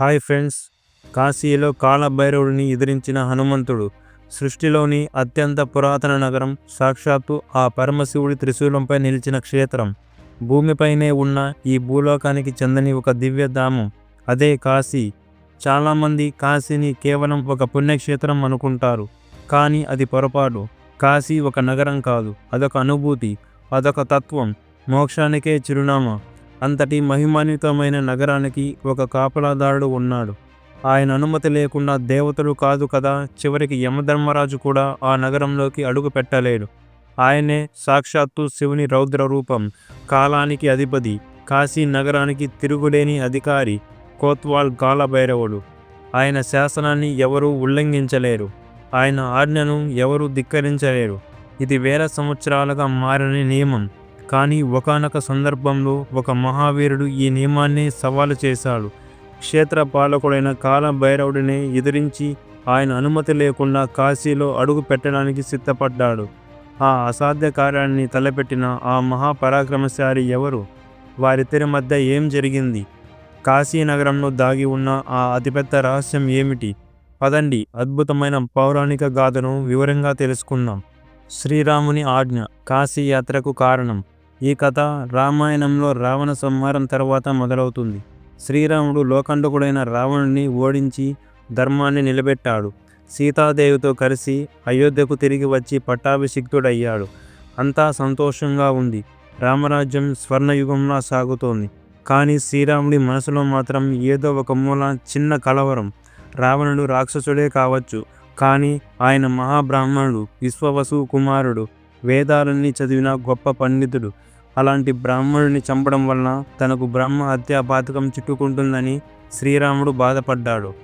Hi friends కాశీలో కాలభైరవుడిని ఎదిరించిన హనుమంతుడు సృష్టిలోని అత్యంత పురాతన నగరం సాక్షాత్తు ఆ పరమశివుడి త్రిశూలంపై నిలిచిన క్షేత్రం. భూమిపైనే ఉన్న ఈ భూలోకానికి చెందని ఒక దివ్యధామం అదే కాశీ. చాలామంది కాశీని కేవలం ఒక పుణ్యక్షేత్రం అనుకుంటారు. కానీ అది పొరపాటు. కాశీ ఒక నగరం కాదు. అదొక అనుభూతి. అదొక తత్వం. మోక్షానికే చిరునామా. అంతటి మహిమాన్వితమైన నగరానికి ఒక కాపలాదారుడు ఉన్నాడు. ఆయన అనుమతి లేకుండా దేవతలు కాదు కదా చివరికి యమధర్మరాజు కూడా ఆ నగరంలోకి అడుగు పెట్టలేడు. ఆయనే సాక్షాత్తు శివుని రౌద్ర రూపం కాలానికి అధిపతి కాశీ నగరానికి తిరుగులేని అధికారి కోత్వాల్ గాలభైరవుడు ఆయన శాసనాన్ని ఎవరూ ఉల్లంఘించలేరు. ఆయన ఆజ్ఞను ఎవరూ ధిక్కరించలేరు. ఇది వేల సంవత్సరాలుగా మారని నియమం. కానీ ఒకనొక సందర్భంలో ఒక మహావీరుడు ఈ నియమాన్ని సవాలు చేశాడు. క్షేత్ర పాలకుడైన కాలభైరవుడిని ఎదిరించి ఆయన అనుమతి లేకుండా కాశీలో అడుగు పెట్టడానికి సిద్ధపడ్డాడు. ఆ అసాధ్య కార్యాన్ని తలపెట్టిన ఆ మహాపరాక్రమశాలి ఎవరు? వారిద్దరి మధ్య ఏం జరిగింది? కాశీ నగరంలో దాగి ఉన్న ఆ అతిపెద్ద రహస్యం ఏమిటి? పదండి అద్భుతమైన పౌరాణిక గాథను వివరంగా తెలుసుకుందాం. శ్రీరాముని ఆజ్ఞ కాశీ యాత్రకు కారణం. ఈ కథ రామాయణంలో రావణ సంహారం తర్వాత మొదలవుతుంది. శ్రీరాముడు లోకండకుడైన రావణుని ఓడించి ధర్మాన్ని నిలబెట్టాడు. సీతాదేవితో కలిసి అయోధ్యకు తిరిగి వచ్చి పట్టాభిషిక్తుడయ్యాడు. అంతా సంతోషంగా ఉంది. రామరాజ్యం స్వర్ణయుగంలా సాగుతోంది. కానీ శ్రీరాముడి మనసులో మాత్రం ఏదో ఒక మూల చిన్న కలవరం. రావణుడు రాక్షసుడే కావచ్చు. కానీ ఆయన మహాబ్రాహ్మణుడు విశ్వవసు కుమారుడు. వేదాలన్నీ చదివిన గొప్ప పండితుడు. అలాంటి బ్రాహ్మణుడిని చంపడం వలన తనకు బ్రహ్మ హత్యా పాతకం చుట్టుకుంటుందని శ్రీరాముడు బాధపడ్డాడు.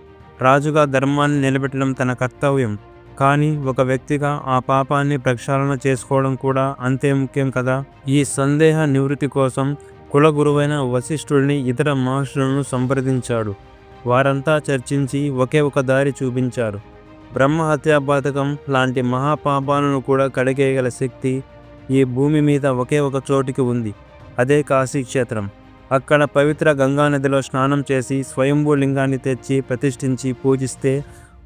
రాజుగా ధర్మాన్ని నిలబెట్టడం తన కర్తవ్యం. కానీ ఒక వ్యక్తిగా ఆ పాపాన్ని ప్రక్షాళన చేసుకోవడం కూడా అంతే ముఖ్యం కదా? ఈ సందేహ నివృత్తి కోసం కుల గురువైన వశిష్ఠుడిని ఇతర మహర్షులను సంప్రదించాడు. వారంతా చర్చించి ఒకే ఒక దారి చూపించారు. బ్రహ్మ హత్యా పాతకం లాంటి మహాపాపాలను కూడా కడిగేయగల శక్తి ఈ భూమి మీద ఒకే ఒక చోటికి ఉంది అదే కాశీ క్షేత్రం. అక్కడ పవిత్ర గంగానదిలో స్నానం చేసి స్వయంభూ లింగాన్ని తెచ్చి ప్రతిష్ఠించి పూజిస్తే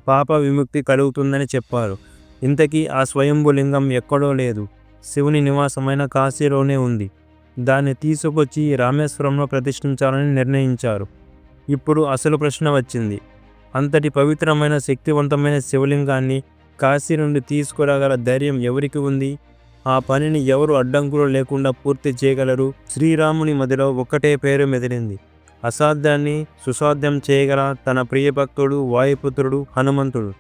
పాప విముక్తి కలుగుతుందని చెప్పారు. ఇంతకీ ఆ స్వయంభూ లింగం ఎక్కడో లేదు. శివుని నివాసమైన కాశీలోనే ఉంది. దాన్ని తీసుకొచ్చి రామేశ్వరంలో ప్రతిష్ఠించాలని నిర్ణయించారు. ఇప్పుడు అసలు ప్రశ్న వచ్చింది. అంతటి పవిత్రమైన శక్తివంతమైన శివలింగాన్ని కాశీ నుండి తీసుకురాగల ధైర్యం ఎవరికి ఉంది? ఆ పనిని ఎవరు అడ్డంకులు లేకుండా పూర్తి చేయగలరు? శ్రీరాముని మదిలో ఒక్కటే పేరు మెదిలింది. అసాధ్యాన్ని సుసాధ్యం చేయగల తన ప్రియభక్తుడు వాయుపుత్రుడు హనుమంతుడు.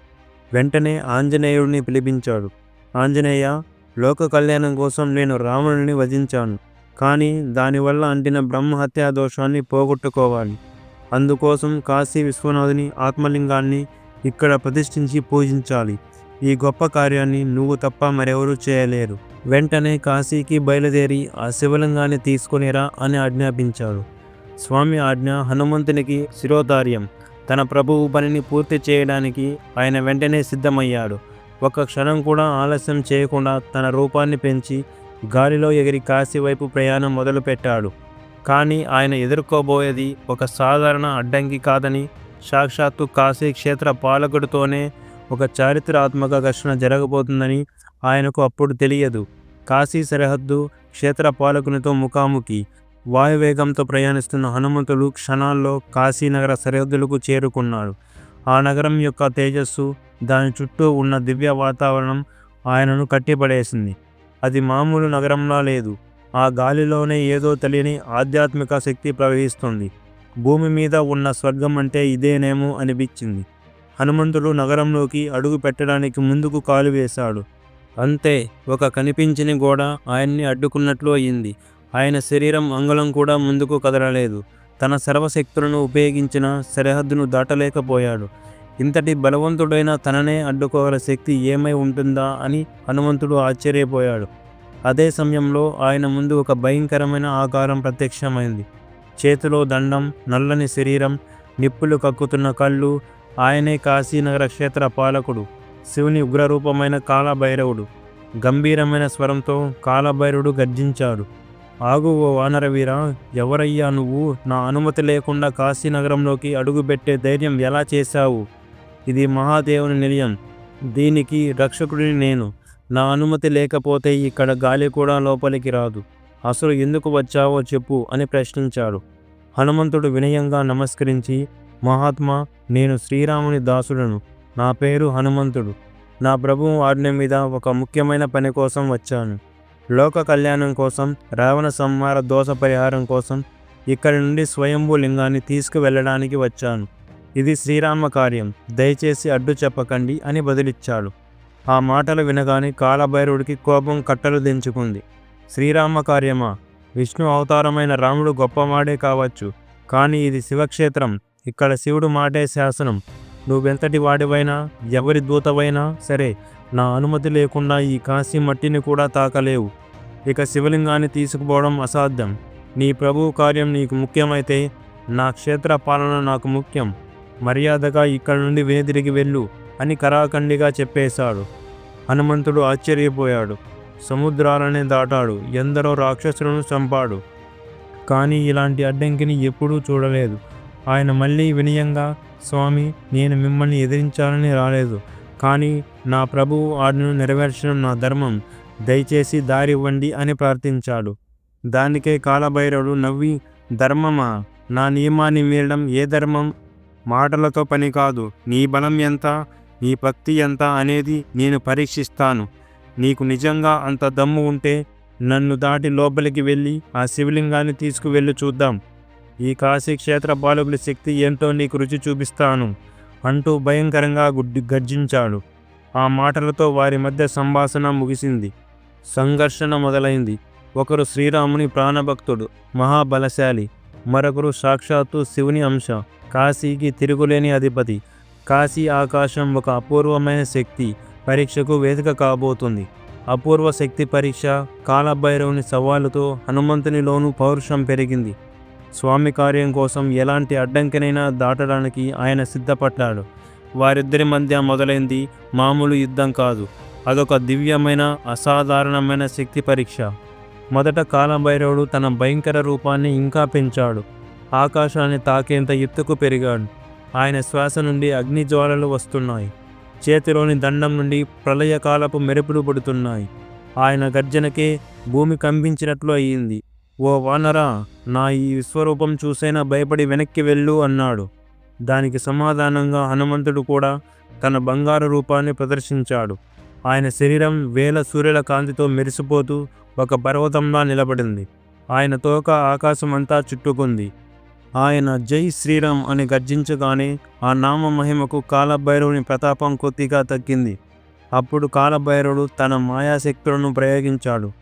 వెంటనే ఆంజనేయుడిని పిలిపించాడు. ఆంజనేయ లోక కళ్యాణం కోసం నేను రావణుని వధించాను. కానీ దానివల్ల అంటిన బ్రహ్మహత్యా దోషాన్ని పోగొట్టుకోవాలి. అందుకోసం కాశీ విశ్వనాథుని ఆత్మలింగాన్ని ఇక్కడ ప్రతిష్ఠించి పూజించాలి. ఈ గొప్ప కార్యాన్ని నువ్వు తప్ప మరెవరూ చేయలేరు. వెంటనే కాశీకి బయలుదేరి ఆ శివలింగాన్ని తీసుకొనిరా అని ఆజ్ఞాపించాడు. స్వామి ఆజ్ఞ హనుమంతునికి శిరోధార్యం. తన ప్రభువు పనిని పూర్తి చేయడానికి ఆయన వెంటనే సిద్ధమయ్యాడు. ఒక క్షణం కూడా ఆలస్యం చేయకుండా తన రూపాన్ని పెంచి గాలిలో ఎగిరి కాశీ వైపు ప్రయాణం మొదలుపెట్టాడు. కానీ ఆయన ఎదుర్కోబోయేది ఒక సాధారణ అడ్డంకి కాదని సాక్షాత్తు కాశీ క్షేత్ర పాలకుడితోనే ఒక చారిత్రాత్మక ఘర్షణ జరగబోతుందని ఆయనకు అప్పుడు తెలియదు. కాశీ సరిహద్దు క్షేత్ర పాలకునితో ముఖాముఖి వాయువేగంతో ప్రయాణిస్తున్న హనుమంతుడు క్షణాల్లో కాశీనగర సరిహద్దులకు చేరుకున్నాడు ఆ నగరం యొక్క తేజస్సు దాని చుట్టూ ఉన్న దివ్య వాతావరణం ఆయనను కట్టిపడేసింది. అది మామూలు నగరంలా లేదు. ఆ గాలిలోనే ఏదో తెలియని ఆధ్యాత్మిక శక్తి ప్రవహిస్తుంది. భూమి మీద ఉన్న స్వర్గం అంటే ఇదేనేమో అనిపించింది. హనుమంతుడు నగరంలోకి అడుగు పెట్టడానికి ముందుకు కాలు వేశాడు. అంతే ఒక కనిపించని గోడ ఆయన్ని అడ్డుకున్నట్లు అయింది ఆయన శరీరం అంగుళం కూడా ముందుకు కదలలేదు. తన సర్వశక్తులను ఉపయోగించిన సరిహద్దును దాటలేకపోయాడు. ఇంతటి బలవంతుడైన తననే అడ్డుకోగల శక్తి ఏమై ఉంటుందా అని హనుమంతుడు ఆశ్చర్యపోయాడు. అదే సమయంలో ఆయన ముందు ఒక భయంకరమైన ఆకారం ప్రత్యక్షమైంది. చేతిలో దండం నల్లని శరీరం నిప్పులు కక్కుతున్న కళ్ళు ఆయనే కాశీనగర క్షేత్ర పాలకుడు. శివుని ఉగ్రరూపమైన కాలభైరవుడు గంభీరమైన స్వరంతో కాలభైరవుడు గర్జించాడు. ఆగు ఓ వానరవీర ఎవరయ్యా నువ్వు? నా అనుమతి లేకుండా కాశీనగరంలోకి అడుగుపెట్టే ధైర్యం ఎలా చేశావు? ఇది మహాదేవుని నిలయం. దీనికి రక్షకుడిని నేను. నా అనుమతి లేకపోతే ఇక్కడ గాలి కూడా లోపలికి రాదు. అసలు ఎందుకు వచ్చావో చెప్పు అని ప్రశ్నించాడు. హనుమంతుడు వినయంగా నమస్కరించి మహాత్మా నేను శ్రీరాముని దాసుడను. నా పేరు హనుమంతుడు. నా ప్రభువు ఆజ్ఞ మీద ఒక ముఖ్యమైన పని కోసం వచ్చాను. లోక కళ్యాణం కోసం రావణ సంహార దోష పరిహారం కోసం ఇక్కడి నుండి స్వయంభూ లింగాన్ని తీసుకువెళ్ళడానికి వచ్చాను. ఇది శ్రీరామ కార్యం. దయచేసి అడ్డు చెప్పకండి అని బదిలిచ్చాడు. ఆ మాటలు వినగానే కాలభైరవుడికి కోపం కట్టలు దించుకుంది. శ్రీరామ కార్యమా? విష్ణు అవతారమైన రాముడు గొప్పవాడే కావచ్చు. కానీ ఇది శివక్షేత్రం. ఇక్కడ శివుడు మాటే శాసనం. నువ్వెంతటి వాడివైనా ఎవరి దూతవైనా సరే నా అనుమతి లేకుండా ఈ కాశీ మట్టిని కూడా తాకలేవు. ఇక శివలింగాన్ని తీసుకుపోవడం అసాధ్యం. నీ ప్రభువు కార్యం నీకు ముఖ్యమైతే నా క్షేత్ర పాలన నాకు ముఖ్యం. మర్యాదగా ఇక్కడి నుండి వెనుదిరిగి వెళ్ళు అని కరాఖండిగా చెప్పేశాడు. హనుమంతుడు ఆశ్చర్యపోయాడు. సముద్రాలనే దాటాడు. ఎందరో రాక్షసులను చంపాడు. కానీ ఇలాంటి అడ్డంకిని ఎప్పుడూ చూడలేదు. ఆయన మళ్ళీ వినయంగా స్వామి నేను మిమ్మల్ని ఎదిరించాలని రాలేదు. కానీ నా ప్రభువు ఆజ్ఞను నెరవేర్చడం నా ధర్మం. దయచేసి దారి ఇవ్వండి అని ప్రార్థించాడు. దానికే కాలభైరవుడు నవ్వి ధర్మమా? నా నియమాన్ని మీరడం ఏ ధర్మం? మాటలతో పని కాదు. నీ బలం ఎంత? నీ భక్తి ఎంత అనేది నేను పరీక్షిస్తాను. నీకు నిజంగా అంత దమ్ము ఉంటే నన్ను దాటి లోపలికి వెళ్ళి ఆ శివలింగాన్ని తీసుకువెళ్ళి చూద్దాం. ఈ కాశీ క్షేత్ర శక్తి ఏంటో నీకు రుచి చూపిస్తాను అంటూ భయంకరంగా గుడ్డి గర్జించాడు. ఆ మాటలతో వారి మధ్య సంభాషణ ముగిసింది. సంఘర్షణ మొదలైంది. ఒకరు శ్రీరాముని ప్రాణభక్తుడు మహాబలశాలి మరొకరు సాక్షాత్తు శివుని అంశ కాశీకి తిరుగులేని అధిపతి. కాశీ ఆకాశం ఒక అపూర్వమైన శక్తి పరీక్షకు వేదిక కాబోతుంది. అపూర్వ శక్తి పరీక్ష కాలభైరవుని సవాలుతో హనుమంతునిలోనూ పౌరుషం పెరిగింది. స్వామి కార్యం కోసం ఎలాంటి అడ్డంకినైనా దాటడానికి ఆయన సిద్ధపడ్డాడు. వారిద్దరి మధ్య మొదలైంది మామూలు యుద్ధం కాదు. అదొక దివ్యమైన అసాధారణమైన శక్తి పరీక్ష. మొదట కాలభైరవుడు తన భయంకర రూపాన్ని ఇంకా పెంచాడు. ఆకాశాన్ని తాకేంత ఎత్తుకు పెరిగాడు. ఆయన శ్వాస నుండి అగ్ని జ్వాలలు వస్తున్నాయి. చేతిలోని దండం నుండి ప్రళయకాలపు మెరుపులు పడుతున్నాయి. ఆయన గర్జనకే భూమి కంపించినట్లు అయ్యింది ఓ వానరా నా ఈ విశ్వరూపం చూసైనా భయపడి వెనక్కి వెళ్ళు అన్నాడు. దానికి సమాధానంగా హనుమంతుడు కూడా తన బంగారు రూపాన్ని ప్రదర్శించాడు. ఆయన శరీరం వేల సూర్యుల కాంతితో మెరిసిపోతూ ఒక పర్వతంలా నిలబడింది. ఆయన తోక ఆకాశమంతా చుట్టుకుంది. ఆయన జై శ్రీరామ్ అని గర్జించగానే ఆ నామ మహిమకు కాలభైరవుని ప్రతాపం కొద్దిగా తగ్గింది. అప్పుడు కాలభైరవుడు తన మాయాశక్తులను ప్రయోగించాడు.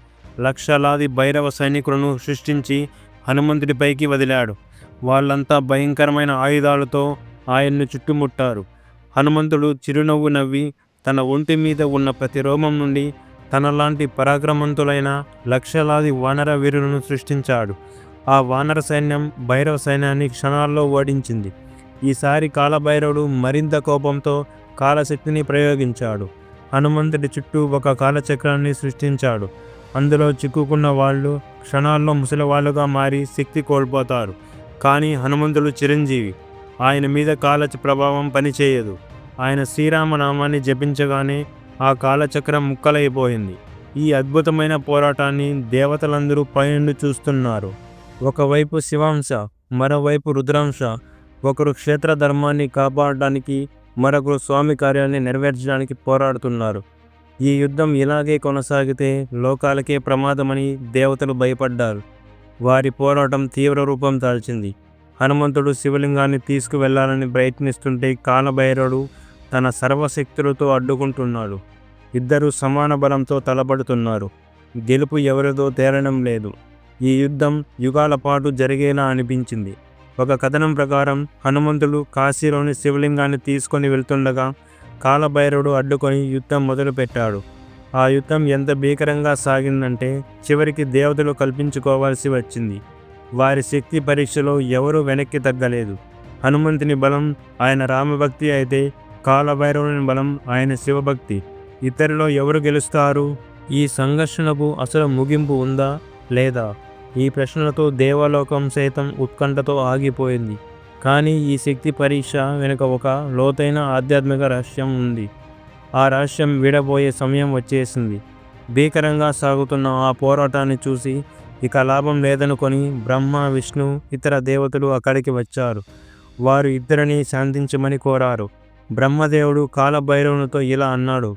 లక్షలాది భైరవ సైనికులను సృష్టించి హనుమంతుడిపైకి వదిలాడు. వాళ్ళంతా భయంకరమైన ఆయుధాలతో ఆయన్ను చుట్టుముట్టారు. హనుమంతుడు చిరునవ్వు నవ్వి తన ఒంటి మీద ఉన్న ప్రతి రోమం నుండి తనలాంటి పరాక్రమంతులైన లక్షలాది వానర వీరులను సృష్టించాడు. ఆ వానర సైన్యం భైరవ సైన్యాన్ని క్షణాల్లో ఓడించింది. ఈసారి కాలభైరవుడు మరింత కోపంతో కాలశక్తిని ప్రయోగించాడు. హనుమంతుడి చుట్టూ ఒక కాలచక్రాన్ని సృష్టించాడు. అందులో చిక్కుకున్న వాళ్ళు క్షణాల్లో ముసలివాళ్ళుగా మారి శక్తి కోల్పోతారు. కానీ హనుమంతుడు చిరంజీవి ఆయన మీద కాలచ ప్రభావం పనిచేయదు. ఆయన శ్రీరామనామాన్ని జపించగానే ఆ కాలచక్రం ముక్కలైపోయింది. ఈ అద్భుతమైన పోరాటాన్ని దేవతలందరూ పైనుండి చూస్తున్నారు. ఒకవైపు శివాంశ మరోవైపు రుద్రాంశ ఒకరు క్షేత్ర ధర్మాన్ని కాపాడడానికి మరొకరు స్వామి కార్యాన్ని నెరవేర్చడానికి పోరాడుతున్నారు. ఈ యుద్ధం ఇలాగే కొనసాగితే లోకాలకే ప్రమాదమని దేవతలు భయపడ్డారు. వారి పోరాటం తీవ్ర రూపం దాల్చింది. హనుమంతుడు శివలింగాన్ని తీసుకువెళ్ళాలని ప్రయత్నిస్తుంటే కాలభైరవుడు తన సర్వశక్తులతో అడ్డుకుంటున్నాడు. ఇద్దరు సమాన బలంతో తలపడుతున్నారు. గెలుపు ఎవరిదో తేలడం లేదు. ఈ యుద్ధం యుగాల పాటు జరిగేలా అనిపించింది. ఒక కథనం ప్రకారం హనుమంతుడు కాశీలోని శివలింగాన్ని తీసుకొని వెళ్తుండగా కాలభైరవుడు అడ్డుకొని యుద్ధం మొదలుపెట్టాడు. ఆ యుద్ధం ఎంత భీకరంగా సాగిందంటే చివరికి దేవతలు కల్పించుకోవాల్సి వచ్చింది. వారి శక్తి పరీక్షలో ఎవరూ వెనక్కి తగ్గలేదు. హనుమంతుని బలం ఆయన రామభక్తి అయితే కాలభైరవుని బలం ఆయన శివభక్తి. ఇద్దరిలో ఎవరు గెలుస్తారు? ఈ సంఘర్షణకు అసలు ముగింపు ఉందా? లేదా? ఈ ప్రశ్నలతో దేవలోకం సైతం ఉత్కంఠతో ఆగిపోయింది. కానీ ఈ శక్తి పరీక్ష వెనుక ఒక లోతైన ఆధ్యాత్మిక రహస్యం ఉంది. ఆ రహస్యం విడబోయే సమయం వచ్చేసింది. భీకరంగా సాగుతున్న ఆ పోరాటాన్ని చూసి ఇక లాభం లేదనుకొని బ్రహ్మ విష్ణు ఇతర దేవతలు అక్కడికి వచ్చారు. వారు ఇద్దరిని శాంతించమని కోరారు. బ్రహ్మదేవుడు కాలభైరవునితో ఇలా అన్నాడు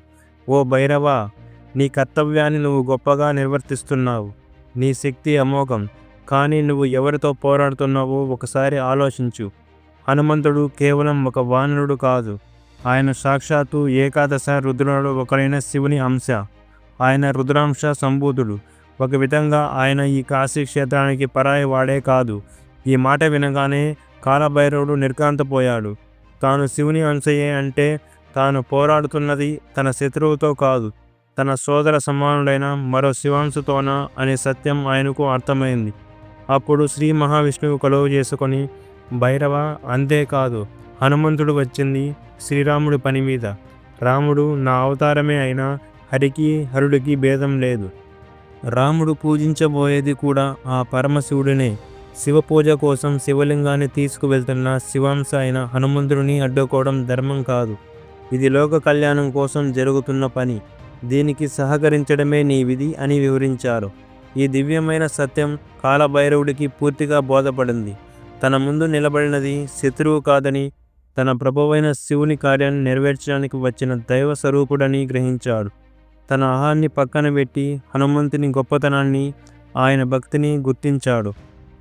ఓ భైరవ నీ కర్తవ్యాన్ని నువ్వు గొప్పగా నిర్వర్తిస్తున్నావు. నీ శక్తి అమోఘం. కానీ నువ్వు ఎవరితో పోరాడుతున్నావో ఒకసారి ఆలోచించు. హనుమంతుడు కేవలం ఒక వానరుడు కాదు. ఆయన సాక్షాత్తు ఏకాదశ రుద్రుడు ఒకరైన శివుని అంశ. ఆయన రుద్రాంశ సంబూతుడు. ఒక విధంగా ఆయన ఈ కాశీ క్షేత్రానికి పరాయి వాడే కాదు. ఈ మాట వినగానే కాలభైరవుడు నిర్కాంతపోయాడు తాను శివుని అంశయే అంటే తాను పోరాడుతున్నది తన శత్రువుతో కాదు. తన సోదర సమానుడైన మరో శివాంశతోన అనే సత్యం ఆయనకు అర్థమైంది. అప్పుడు శ్రీ మహావిష్ణువు కొలువు చేసుకొని భైరవ అంతేకాదు హనుమంతుడు వచ్చింది శ్రీరాముడి పని మీద. రాముడు నా అవతారమే అయినా హరికి హరుడికి భేదం లేదు. రాముడు పూజించబోయేది కూడా ఆ పరమశివుడినే. శివ పూజ కోసం శివలింగాన్ని తీసుకువెళ్తున్న శివాంశ అయిన హనుమంతుడిని అడ్డుకోవడం ధర్మం కాదు. ఇది లోక కళ్యాణం కోసం జరుగుతున్న పని. దీనికి సహకరించడమే నీ విధి అని వివరించారు. ఈ దివ్యమైన సత్యం కాలభైరవుడికి పూర్తిగా బోధపడింది. తన ముందు నిలబడినది శత్రువు కాదని తన ప్రభువైన శివుని కార్యాన్ని నెరవేర్చడానికి వచ్చిన దైవ స్వరూపుడని గ్రహించాడు. తన ఆహాన్ని పక్కన పెట్టి హనుమంతుని గొప్పతనాన్ని ఆయన భక్తిని గుర్తించాడు.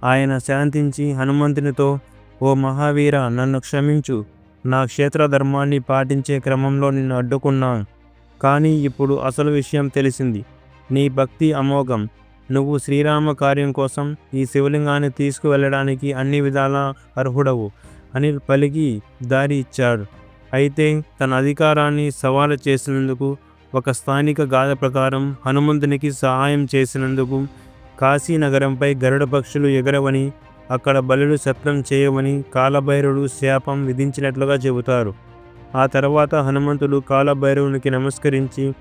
ఆయన శాంతించి హనుమంతునితో ఓ మహావీర నన్ను క్షమించు. నా క్షేత్ర ధర్మాన్ని పాటించే క్రమంలో నిన్ను అడ్డుకున్నాను. కానీ ఇప్పుడు అసలు విషయం తెలిసింది. నీ భక్తి అమోఘం. నువ్వు శ్రీరామ కార్యం కోసం ఈ శివలింగాన్ని తీసుకువెళ్ళడానికి అన్ని విధాలా అర్హుడవు అని పలికి దారి ఇచ్చాడు. అయితే తన అధికారాన్ని సవాలు చేసినందుకు ఒక స్థానిక గాథ ప్రకారం హనుమంతునికి సహాయం చేసినందుకు కాశీ నగరంపై గరుడ పక్షులు ఎగరవని అక్కడ బలుడు శత్రం చేయవని కాలభైరుడు శాపం విధించినట్లుగా చెబుతారు. ఆ తర్వాత హనుమంతుడు కాలభైరవునికి నమస్కరించి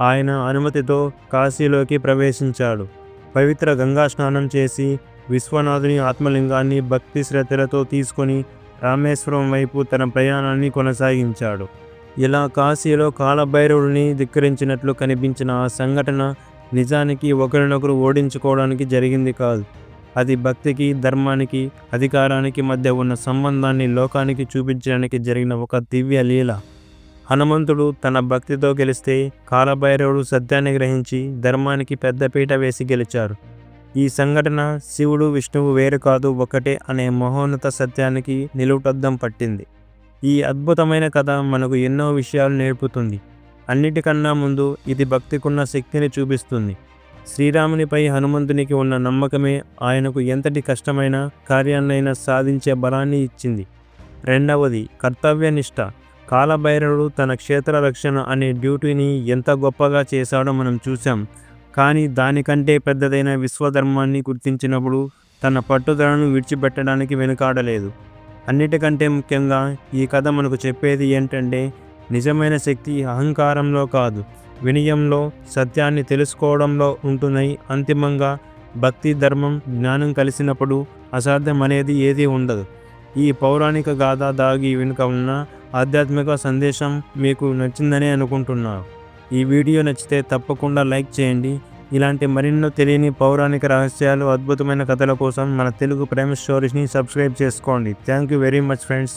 ఆయన అనుమతితో కాశీలోకి ప్రవేశించాడు. పవిత్ర గంగా స్నానం చేసి విశ్వనాథుని ఆత్మలింగాన్ని భక్తి శ్రద్ధలతో తీసుకొని రామేశ్వరం వైపు తన ప్రయాణాన్ని కొనసాగించాడు. ఇలా కాశీలో కాలభైరవుడిని ధిక్కరించినట్లు కనిపించిన ఆ సంఘటన నిజానికి ఒకరినొకరు ఓడించుకోవడానికి జరిగింది కాదు. అది భక్తికి ధర్మానికి అధికారానికి మధ్య ఉన్న సంబంధాన్ని లోకానికి చూపించడానికి జరిగిన ఒక దివ్య లీల. హనుమంతుడు తన భక్తితో గెలిస్తే కాలభైరవుడు సత్యాన్ని గ్రహించి ధర్మానికి పెద్దపీట వేసి గెలిచారు. ఈ సంఘటన శివుడు విష్ణువు వేరు కాదు ఒకటే అనే మహోన్నత సత్యానికి నిలువుటద్దం పట్టింది. ఈ అద్భుతమైన కథ మనకు ఎన్నో విషయాలు నేర్పుతుంది. అన్నిటికన్నా ముందు ఇది భక్తికున్న శక్తిని చూపిస్తుంది. శ్రీరామునిపై హనుమంతునికి ఉన్న నమ్మకమే ఆయనకు ఎంతటి కష్టమైన కార్యాన్నైనా సాధించే బలాన్ని ఇచ్చింది. రెండవది కర్తవ్యనిష్ట. కాలభైరవుడు తన క్షేత్ర రక్షణ అనే డ్యూటీని ఎంత గొప్పగా చేశాడో మనం చూసాం కానీ దానికంటే పెద్దదైన విశ్వధర్మాన్ని గుర్తించినప్పుడు తన పట్టుదలను విడిచిపెట్టడానికి వెనుకాడలేదు. అన్నిటికంటే ముఖ్యంగా ఈ కథ మనకు చెప్పేది ఏంటంటే నిజమైన శక్తి అహంకారంలో కాదు వినయంలో సత్యాన్ని తెలుసుకోవడంలో ఉంటున్నాయి. అంతిమంగా భక్తి ధర్మం జ్ఞానం కలిసినప్పుడు అసాధ్యం అనేది ఏదీ ఉండదు. ఈ పౌరాణిక గాథ దాగి వెనుక ఉన్న ఆధ్యాత్మిక సందేశం మీకు నచ్చిందని అనుకుంటున్నాను. ఈ వీడియో నచ్చితే తప్పకుండా లైక్ చేయండి. ఇలాంటి మరెన్నో తెలియని పౌరాణిక రహస్యాలు అద్భుతమైన కథల కోసం మన తెలుగు ప్రేమ స్టోరీస్ని సబ్స్క్రైబ్ చేసుకోండి. Thank you very much friends.